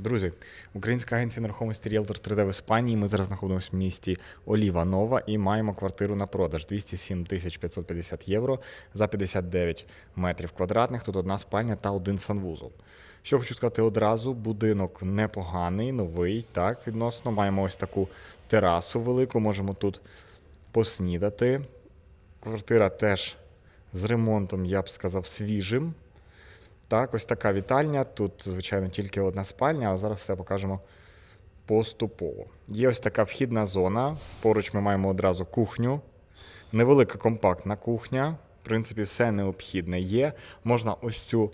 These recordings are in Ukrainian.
Друзі, українська агенція нерухомості Realtor 3D в Іспанії. Ми зараз знаходимося в місті Оліва Нова і маємо квартиру на продаж 207 тисяч 550 євро за 59 метрів квадратних. Тут одна спальня та один санвузол. Що хочу сказати одразу, будинок непоганий, новий, так, відносно. Маємо ось таку терасу велику, можемо тут поснідати. Квартира теж з ремонтом, я б сказав, свіжим. Так, ось така вітальня. Тут, звичайно, тільки одна спальня, але зараз все покажемо поступово. Є ось така вхідна зона. Поруч ми маємо одразу кухню. Невелика компактна кухня. В принципі, все необхідне є. Можна ось цю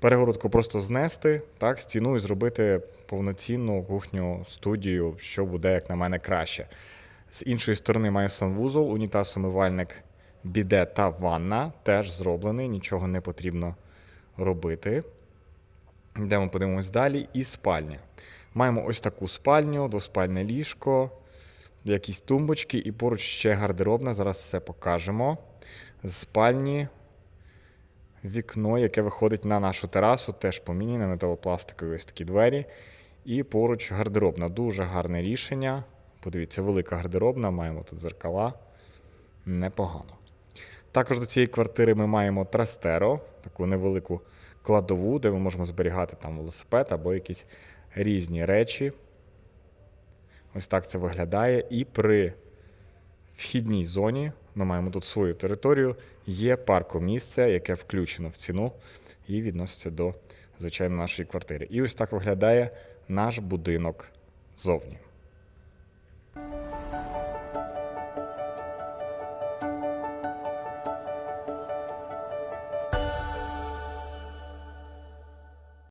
перегородку просто знести, так, стіну і зробити повноцінну кухню, студію, що буде, як на мене, краще. З іншої сторони має санвузол, унітаз, умивальник, біде та ванна. Теж зроблений, нічого не потрібно робити. Йдемо подивимось далі. І спальня. Маємо ось таку спальню, двоспальне ліжко, якісь тумбочки, і поруч ще гардеробна. Зараз все покажемо. З спальні вікно, яке виходить на нашу терасу, теж поміняне металопластикові ось такі двері. І поруч гардеробна. Дуже гарне рішення. Подивіться, велика гардеробна, маємо тут зеркала. Непогано. Також до цієї квартири ми маємо трастеро, таку невелику кладову, де ми можемо зберігати там велосипед або якісь різні речі. Ось так це виглядає. І при вхідній зоні ми маємо тут свою територію. Є паркомісце, яке включено в ціну і відноситься до, звичайно, нашої квартири. І ось так виглядає наш будинок зовні.